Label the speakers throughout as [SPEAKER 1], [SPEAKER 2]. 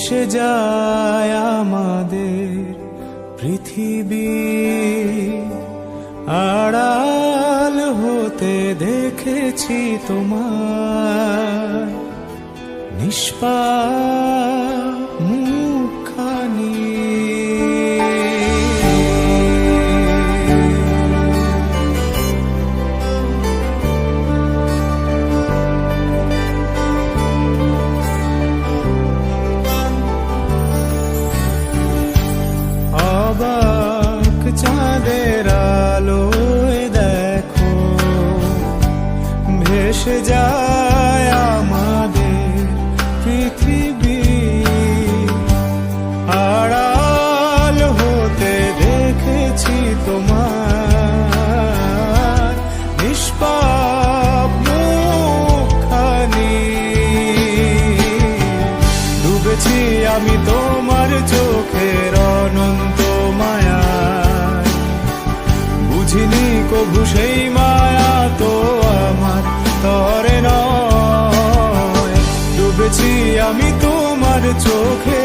[SPEAKER 1] এসে যায় আমাদের পৃথিবী। আড়াল হতে দেখেছি তোমার নিষ্পা ভেসে যায় আমাদের পৃথিবী। আড়াল হতে দেখেছি তোমার নিষ্পাপ মুখানি ডুবেছি আমি তোমার চোখের অনন্ত মায়া। বুঝিনি কভু সেই it's okay.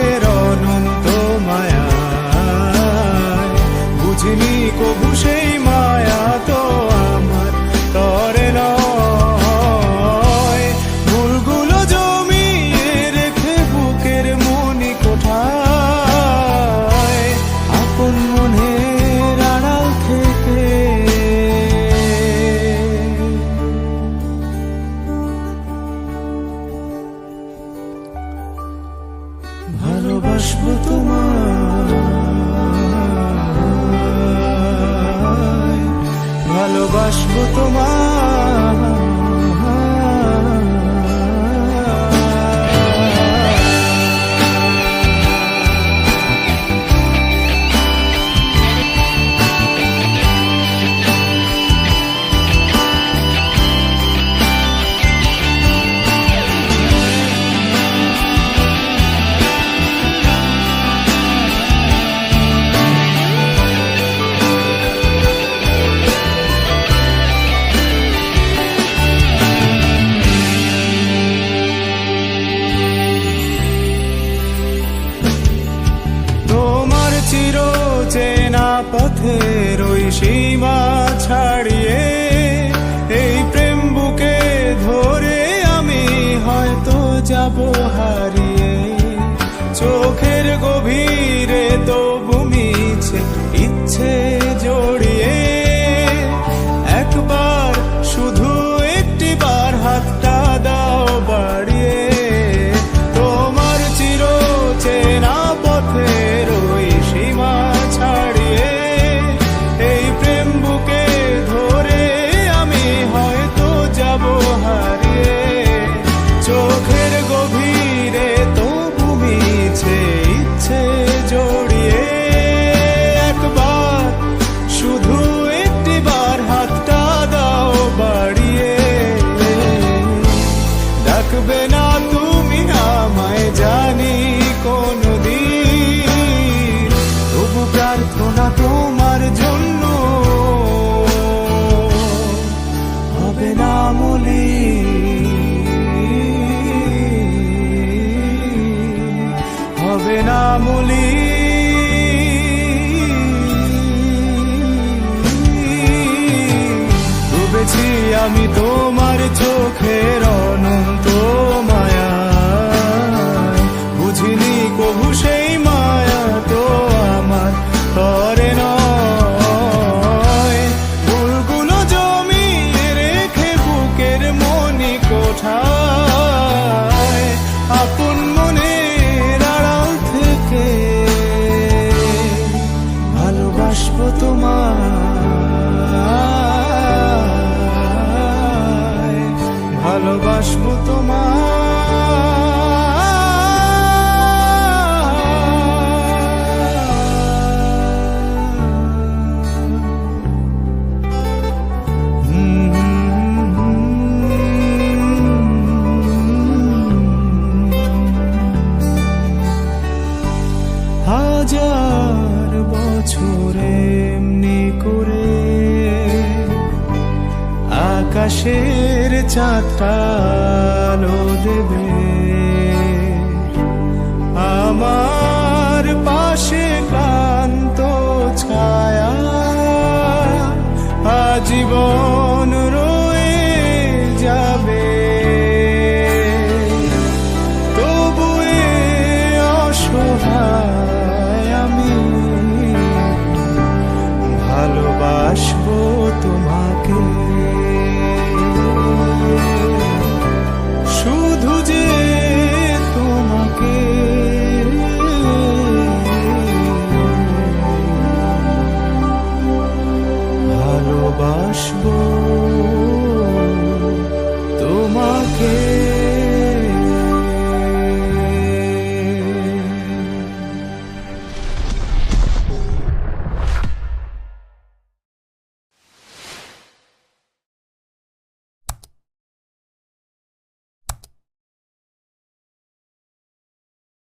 [SPEAKER 1] পথে ওই সীমা ছাড়িয়ে এই প্রেম বুকে ধরে আমি হয়তো যাব হার হবে ডুবেছি আমি তোমার চোখের অনন্ত হাজার বছর এমনি করে আকাশের চাতালো দেবে। 巴什博。